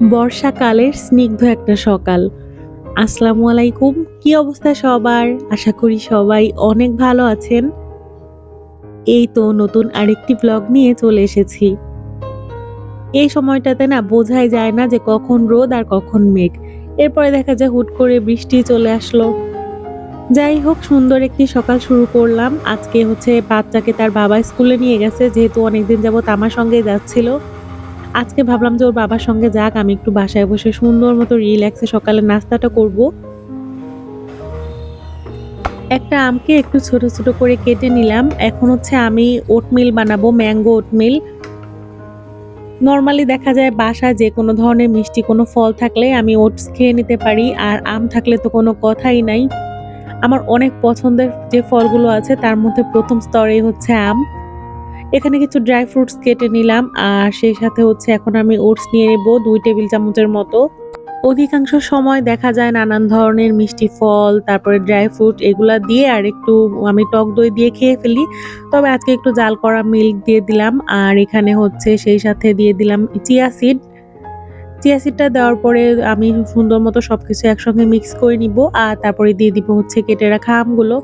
বর্ষাকালের স্নিগ্ধ একটা সকাল। আসসালামু আলাইকুম, কি অবস্থা সবার? আশা করি সবাই অনেক ভালো আছেন। এই তো নতুন আরেকটি ব্লগ নিয়ে চলে এসেছি। এই সময়টাতে না বোঝাই যায় না যে কখন রোদ আর কখন মেঘ। এরপরে দেখা যায় হুট করে বৃষ্টি চলে আসলো। যাই হোক, সুন্দর একটি সকাল শুরু করলাম। আজকে হচ্ছে বাচ্চাকে তার বাবা স্কুলে নিয়ে গেছে, যেহেতু অনেকদিন যাবত আমার সঙ্গে যাচ্ছিল। আজকে ভাবলাম যে ওর বাবার সঙ্গে যাক, আমি একটু বাসায় বসে সুন্দর মতো রিল্যাক্সে সকালে নাস্তাটা করব। একটা আমকে একটু ছোট ছোট করে কেটে নিলাম। এখন হচ্ছে আমি ওটমিল বানাবো, ম্যাঙ্গো ওটমিল। নর্মালি দেখা যায় বাসায় যে কোনো ধরনের মিষ্টি, কোনো ফল থাকলে আমি ওটস খেয়ে নিতে পারি, আর আম থাকলে তো কোনো কথাই নাই। আমার অনেক পছন্দের যে ফলগুলো আছে, তার মধ্যে প্রথম স্তরেই হচ্ছে আম। এখানে কিছু ড্রাই ফ্রুটস কেটে নিলাম, আর সেই সাথে হচ্ছে এখন আমি ওটস নিয়ে নেব দুই টেবিল চামচের মতো। অধিকাংশ সময় দেখা যায় নানান ধরনের মিষ্টি ফল, তারপরে ড্রাই ফ্রুট এগুলো দিয়ে আর একটু আমি টক দই দিয়ে খেয়ে ফেলি। তবে আজকে একটু জাল করা মিল্ক দিয়ে দিলাম, আর এখানে হচ্ছে সেই সাথে দিয়ে দিলাম চিয়া সিড চিয়া সিডটা দেওয়ার পরে আমি সুন্দর মতো সব কিছু একসঙ্গে মিক্স করে নিব। আর তারপরে দিয়ে দিব হচ্ছে কেটে রাখা আমগুলো।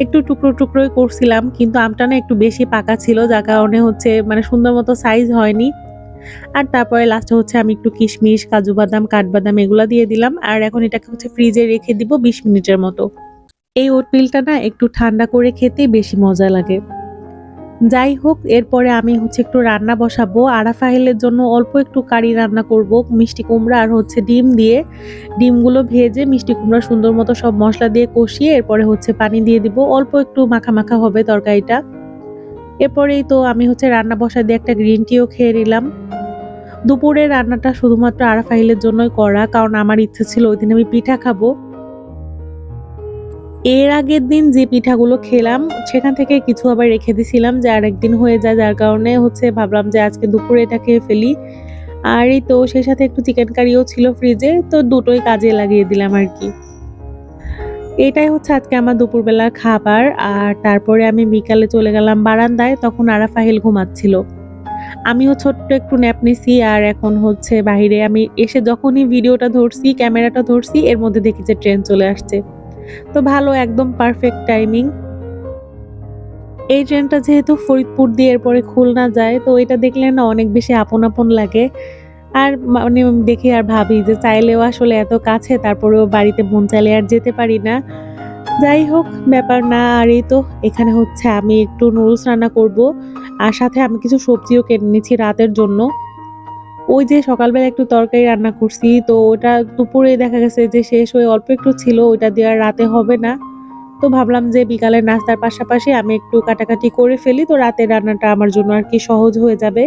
একটু টুকরো টুকরোই করছিলাম, কিন্তু আমটা না একটু বেশি পাকা ছিল, যার কারণে হচ্ছে মানে সুন্দর মতো সাইজ হয়নি। আর তারপরে লাস্টে হচ্ছে আমি একটু কিশমিশ, কাজু বাদাম, কাঠবাদাম এগুলো দিয়ে দিলাম। আর এখন এটাকে হচ্ছে ফ্রিজে রেখে দিব বিশ মিনিটের মতো। এই ওটমিলটা না একটু ঠান্ডা করে খেতে বেশি মজা লাগে। যাই হোক এরপরে আমি হচ্ছে একটু রান্না বসাবো। আরাফাহিলের জন্য অল্প একটু কারি রান্না করব, মিষ্টি কুমড়া আর হচ্ছে ডিম দিয়ে। ডিমগুলো ভেজে মিষ্টি কুমড়া সুন্দর মতো সব মশলা দিয়ে কষিয়ে এরপরে হচ্ছে পানি দিয়ে দিব। অল্প একটু মাখা মাখা হবে তরকারিটা। এরপরেই তো আমি হচ্ছে রান্না বসা দিয়ে একটা গ্রিন টিও খেয়ে নিলাম। দুপুরে রান্নাটা শুধুমাত্র আরাফাহিলের জন্যই করা, কারণ আমার ইচ্ছে ছিল ওই দিন আমি পিঠা খাব। এর আগের দিন যে পিঠাগুলো খেলাম, সেখান থেকে কিছু আবার রেখে দিছিলাম যে আরেকদিন হয়ে যায়, যার কারণে হচ্ছে ভাবলাম যে আজকে দুপুরে এটা খেয়ে ফেলি। আর এই তো সেই সাথে একটু চিকেন কারিও ছিল ফ্রিজে তো দুটোই কাজে লাগিয়ে দিলাম আর কি। এটাই হচ্ছে আজকে আমার দুপুরবেলার খাবার। আর তারপরে আমি বিকালে চলে গেলাম বারান্দায়, তখন আরাফাহিল ঘুমাচ্ছিল। আমিও ছোট্ট একটু ন্যাপ নিছি, আর এখন হচ্ছে বাহিরে আমি এসে যখনই ভিডিওটা ধরছি ক্যামেরাটা ধরছি, এর মধ্যে দেখি যে ট্রেন চলে আসছে। তো ভালো, একদম পারফেক্ট টাইমিং এই ট্রেনটা যেহেতু ফরিদপুর দিয়ে এরপরে খুলনা যায়, তো এটা দেখলে না অনেক বেশি আপন আপন লাগে। আর মানে দেখি আর ভাবি যে চাইলেও আসলে এত কাছে, তারপরেও বাড়িতে মন চাইলে আর যেতে পারি না। যাই হোক, ব্যাপার না, আর এই তো এখানে হচ্ছে আমি একটু নুডলস রান্না করব, আর সাথে আমি কিছু সবজিও কেটে নিচ্ছি রাতের জন্য। ওই যে সকালবেলা একটু তরকারি রান্না করছি, তো ওটা দুপুরে দেখা গেছে যে শেষ হয়ে অল্প একটু ছিল, ওইটা দিয়ে আর রাতে হবে না। তো ভাবলাম যে বিকালের নাস্তার পাশাপাশি আমি একটু কাটাকাটি করে ফেলি, তো রাতের রান্নাটা আমার জন্য আর কি সহজ হয়ে যাবে।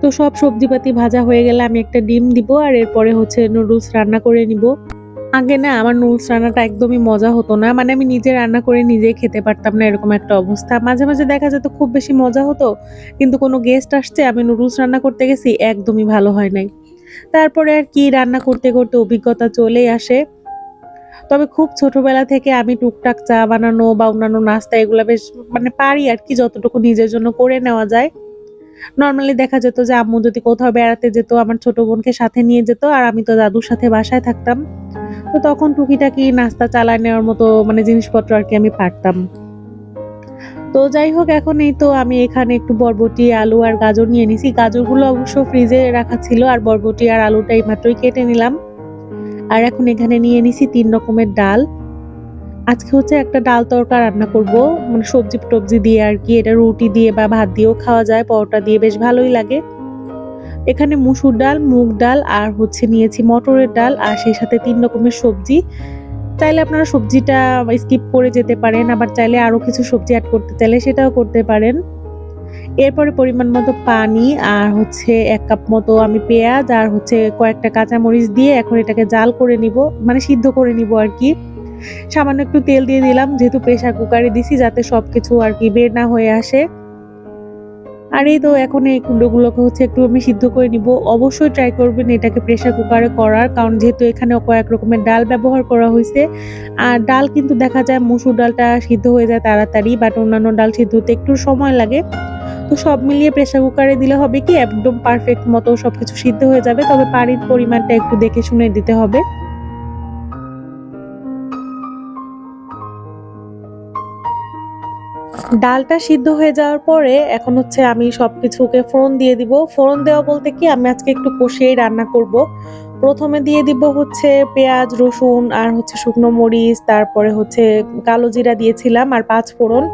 তো সব সবজিপাতি ভাজা হয়ে গেলে আমি একটা ডিম দিব, আর এরপরে হচ্ছে নুডলস রান্না করে নিব। আগে না আমার নুডলস রান্নাটা একদমই মজা হতো না। মানে আমি নিজে রান্না করে নিজেই খেতে পারতাম না এরকম একটা অবস্থা। মাঝে মাঝে দেখা যেত খুব বেশি মজা হতো, কিন্তু কোনো গেস্ট আসছে, আমি নুডলস রান্না করতে গেছি, একদমই ভালো হয় নাই। তারপরে আর কি রান্না করতে করতে অভিজ্ঞতা চলেই আসে। তবে খুব ছোটবেলা থেকে আমি টুকটাক চা বানানো বা অন্যান্য নাস্তা এগুলো বেশ মানে পারি আর কি, যতটুকু নিজের জন্য করে নেওয়া যায়। নর্মালি দেখা যেত যে আম্মু যদি কোথাও বেড়াতে যেত, আমার ছোট বোনকে সাথে নিয়ে যেত, আর আমি তো দাদুর সাথে বাসায় থাকতাম। তো তখন টুকিটাকি নাস্তা চালায় নেওয়ার মতো মানে জিনিসপত্র আর কি আমি পারতাম। তো যাই হোক, এখন এই তো আমি এখানে একটু বরবটি, আলু আর গাজর নিয়ে নিছি। গাজরগুলো অবশ্য ফ্রিজে রাখা ছিল, আর বরবটি আর আলুটা এই মাত্রই কেটে নিলাম। আর এখন এখানে নিয়ে নিছি তিন রকমের ডাল। আজকে হচ্ছে একটা ডাল তরকা রান্না করব মানে সবজি টবজি দিয়ে আর কি। এটা রুটি দিয়ে বা ভাত দিয়েও খাওয়া যায়, পরোটা দিয়ে বেশ ভালোই লাগে। এখানে মুসুর ডাল, মুগ ডাল, আর হচ্ছে নিয়েছি মটরের ডাল, আর সেই সাথে তিন রকমের সবজি। চাইলে আপনারা সবজিটা স্কিপ করে যেতে পারেন, আবার চাইলে আরও কিছু সবজি অ্যাড করতে চাইলে সেটাও করতে পারেন। এরপরে পরিমাণ মতো পানি, আর হচ্ছে এক কাপ মতো আমি পেঁয়াজ, আর হচ্ছে কয়েকটা কাঁচামরিচ দিয়ে এখন এটাকে জাল করে নিব মানে সিদ্ধ করে নিব আর কি। সামান্য একটু তেল দিয়ে দিলাম, যেহেতু প্রেশার কুকারে দিছি, যাতে সব কিছু আর কি বের না হয়ে আসে। আর এই তো এখন এই কুমড়োগুলোকে হচ্ছে একটু আমি সিদ্ধ করে নিব। অবশ্যই ট্রাই করবেন এটাকে প্রেসার কুকারে করার, কারণ যেহেতু এখানে কয়েক রকমের ডাল ব্যবহার করা হয়েছে। আর ডাল কিন্তু দেখা যায় মসুর ডালটা সিদ্ধ হয়ে যায় তাড়াতাড়ি বাট অন্যান্য ডাল সিদ্ধ হতে একটু সময় লাগে। তো সব মিলিয়ে প্রেসার কুকারে দিলে হবে কি, একদম পারফেক্ট মতো সবকিছু সিদ্ধ হয়ে যাবে। তবে পানির পরিমাণটা একটু দেখে শুনে দিতে হবে। ডালটা সিদ্ধ হয়ে যাওয়ার পরে এখন হচ্ছে আমি সব কিছুকে ফোড়ন দিয়ে দিব। ফোড়ন দেওয়া বলতে কি, আমি আজকে একটু কষিয়েই রান্না করব। প্রথমে দিয়ে দিব হচ্ছে পেঁয়াজ, রসুন আর হচ্ছে শুকনো মরিচ, তারপরে হচ্ছে কালো জিরা দিয়েছিলাম আর পাঁচ ফোড়ন।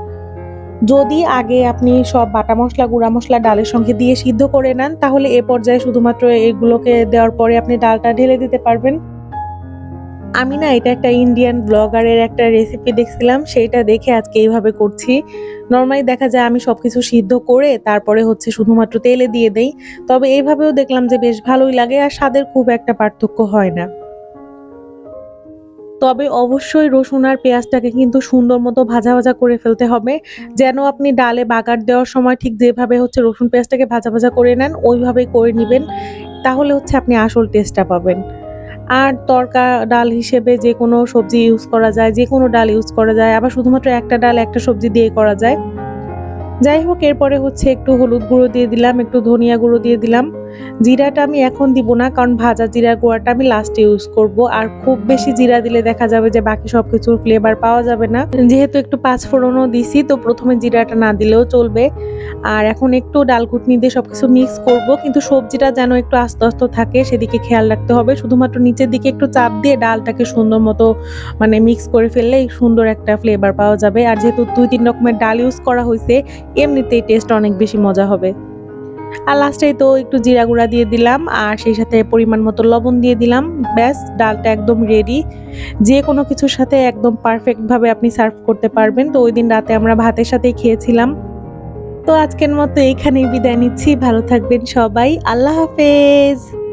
যদি আগে আপনি সব বাটা মশলা, গুঁড়া মশলা ডালের সঙ্গে দিয়ে সিদ্ধ করে নেন, তাহলে এ পর্যায়ে শুধুমাত্র এগুলোকে দেওয়ার পরে আপনি ডালটা ঢেলে দিতে পারবেন। আমি না এটা একটা ইন্ডিয়ান ব্লগারের একটা রেসিপি দেখছিলাম, সেইটা দেখে আজকে এইভাবে করছি। নর্মালি দেখা যায় আমি সব কিছু সিদ্ধ করে তারপরে হচ্ছে শুধুমাত্র তেলে দিয়ে দেই, তবে এইভাবেও দেখলাম যে বেশ ভালোই লাগে আর স্বাদের খুব একটা পার্থক্য হয় না। তবে অবশ্যই রসুন আর পেঁয়াজটাকে কিন্তু সুন্দর মতো ভাজা ভাজা করে ফেলতে হবে, যেন আপনি ডালে বাগার দেওয়ার সময় ঠিক যেভাবে হচ্ছে রসুন পেঁয়াজটাকে ভাজা ভাজা করে নেন, ওইভাবেই করে নেবেন, তাহলে হচ্ছে আপনি আসল টেস্টটা পাবেন। আর তরকা ডাল হিসেবে যে কোনো সবজি ইউজ করা যায়, যে কোনো ডাল ইউজ করা যায়, আবার শুধুমাত্র একটা ডাল, একটা সবজি দিয়ে করা যায়। যাই হোক, এরপরে হচ্ছে একটু হলুদ গুঁড়ো দিয়ে দিলাম, একটু ধনিয়া গুঁড়ো দিয়ে দিলাম। জিরাটা আমি এখন দিব না, কারণ ভাজা জিরার গুঁড়াটা আমি লাস্টে ইউজ করব। আর খুব বেশি জিরা দিলে দেখা যাবে যে বাকি সব কিছুর ফ্লেভার পাওয়া যাবে না। যেহেতু একটু পাঁচ ফোড়নও দিছি, তো প্রথমে জিরাটা না দিলেও চলবে। আর এখন একটু ডাল ঘুটনি দিয়ে সবকিছু মিক্স করব, কিন্তু সবজিটা যেন একটু আস্তে আস্তে থাকে, সেদিকে খেয়াল রাখতে হবে। শুধুমাত্র নিচের দিকে একটু চাপ দিয়ে ডালটাকে সুন্দর মতো মানে মিক্স করে ফেললে সুন্দর একটা ফ্লেভার পাওয়া যাবে। আর যেহেতু দুই, তিন রকমের ডাল ইউজ করা হয়েছে এমনিতেই টেস্ট অনেক বেশি মজা হবে। আর লাস্টে তো একটু জিরা গুঁড়া দিয়ে দিলাম, আর সেই সাথে পরিমাণ মতো লবণ দিয়ে দিলাম। ব্যাস, ডালটা একদম রেডি যে কোনো কিছুর সাথে একদম পারফেক্টভাবে আপনি সার্ভ করতে পারবেন। তো ওই দিন রাতে আমরা ভাতের সাথেই খেয়েছিলাম। তো আজকের মতো এখানেই বিদায় নিচ্ছি। ভালো থাকবেন সবাই। আল্লাহ হাফেজ।